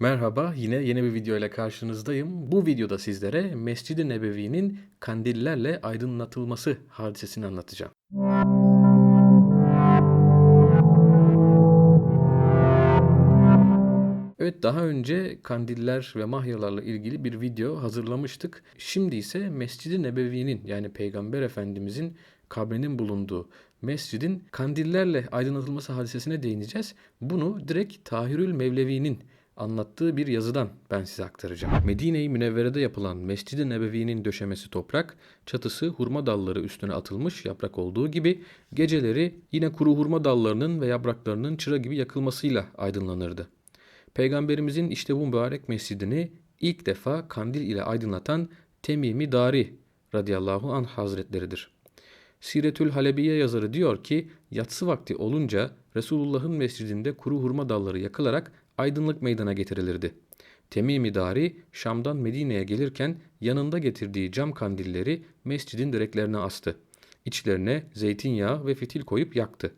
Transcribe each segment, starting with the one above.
Merhaba, yine yeni bir video ile karşınızdayım. Bu videoda sizlere Mescid-i Nebevi'nin kandillerle aydınlatılması hadisesini anlatacağım. Evet, daha önce kandiller ve mahyalarla ilgili bir video hazırlamıştık. Şimdi ise Mescid-i Nebevi'nin yani Peygamber Efendimizin kabrinin bulunduğu mescidin kandillerle aydınlatılması hadisesine değineceğiz. Bunu direkt Tahirül Mevlevi'nin anlattığı bir yazıdan ben size aktaracağım. Medine-i Münevvere'de yapılan Mescid-i Nebevi'nin döşemesi toprak, çatısı hurma dalları üstüne atılmış yaprak olduğu gibi geceleri yine kuru hurma dallarının ve yapraklarının çıra gibi yakılmasıyla aydınlanırdı. Peygamberimizin işte bu mübarek mescidini ilk defa kandil ile aydınlatan Temimi Dari radıyallahu anh hazretleridir. Siretül Halebiye yazarı diyor ki yatsı vakti olunca Resulullah'ın mescidinde kuru hurma dalları yakılarak aydınlık meydana getirilirdi. Temimi Dari Şam'dan Medine'ye gelirken yanında getirdiği cam kandilleri mescidin direklerine astı. İçlerine zeytinyağı ve fitil koyup yaktı.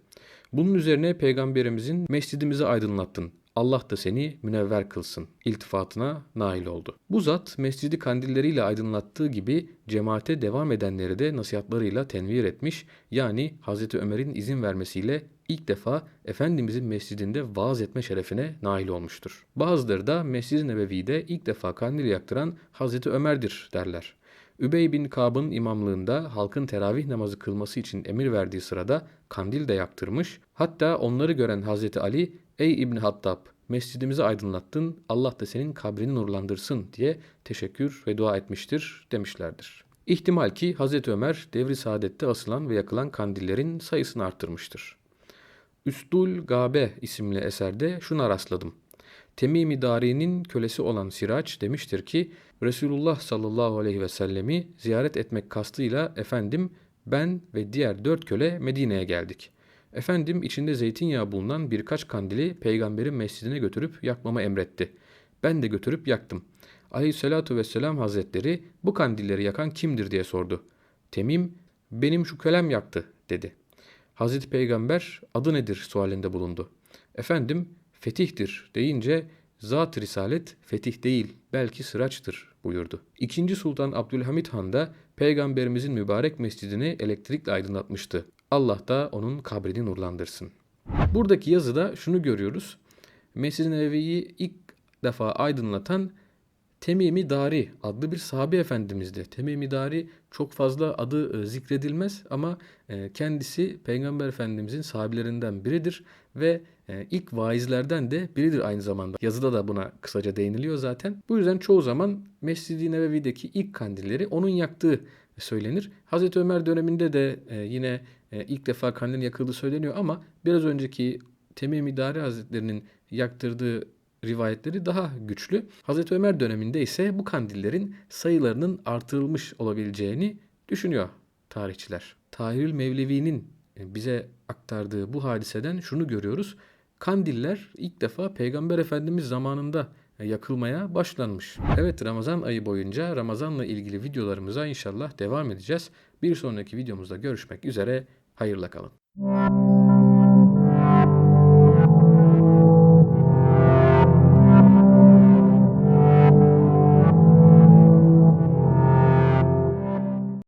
Bunun üzerine peygamberimizin mescidimizi aydınlattın. Allah da seni münevver kılsın. İltifatına nail oldu. Bu zat mescidi kandilleriyle aydınlattığı gibi cemaate devam edenleri de nasihatlarıyla tenvir etmiş. Yani Hz. Ömer'in izin vermesiyle ilk defa Efendimizin mescidinde vaaz etme şerefine nail olmuştur. Bazıları da Mescid-i Nebevi'de ilk defa kandil yaktıran Hz. Ömer'dir derler. Übey bin Kab'ın imamlığında halkın teravih namazı kılması için emir verdiği sırada kandil de yaktırmış. Hatta onları gören Hazreti Ali, ''Ey İbn Hattab, mescidimizi aydınlattın, Allah da senin kabrini nurlandırsın.'' diye teşekkür ve dua etmiştir demişlerdir. İhtimal ki Hazreti Ömer devri saadette asılan ve yakılan kandillerin sayısını arttırmıştır. Üstul Gabe isimli eserde şuna rastladım. Temimi Dari'nin kölesi olan Siraç demiştir ki Resulullah sallallahu aleyhi ve sellemi ziyaret etmek kastıyla efendim ben ve diğer dört köle Medine'ye geldik. Efendim içinde zeytinyağı bulunan birkaç kandili peygamberin mescidine götürüp yakmama emretti. Ben de götürüp yaktım. Aleyhissalatu vesselam hazretleri bu kandilleri yakan kimdir diye sordu. Temim benim şu kölem yaktı dedi. Hazreti Peygamber adı nedir sualinde bulundu. Efendim fetihtir deyince zat risalet fetih değil belki sıraçtır buyurdu. İkinci Sultan Abdülhamit Han da peygamberimizin mübarek mescidini elektrikle aydınlatmıştı. Allah da onun kabrini nurlandırsın. Buradaki yazıda şunu görüyoruz. Mescid-i Nebevi'yi ilk defa aydınlatan Temimi Dari adlı bir sahabe efendimizdi. Temimi Dari çok fazla adı e, zikredilmez ama e, kendisi Peygamber Efendimizin sahabelerinden biridir ve e, ilk vaizlerden de biridir aynı zamanda. Yazıda da buna kısaca değiniliyor zaten. Bu yüzden çoğu zaman Mescid-i Nebevi'deki ilk kandilleri onun yaktığı söylenir. Hazreti Ömer döneminde de yine ilk defa kandilin yakıldığı söyleniyor ama biraz önceki Temimi Dari Hazretlerinin yaktırdığı rivayetleri daha güçlü. Hazreti Ömer döneminde ise bu kandillerin sayılarının artırılmış olabileceğini düşünüyor tarihçiler. Tahirül Mevlevi'nin bize aktardığı bu hadiseden şunu görüyoruz. Kandiller ilk defa Peygamber Efendimiz zamanında yakılmaya başlanmış. Evet Ramazan ayı boyunca Ramazanla ilgili videolarımıza inşallah devam edeceğiz. Bir sonraki videomuzda görüşmek üzere. Hayırla kalın.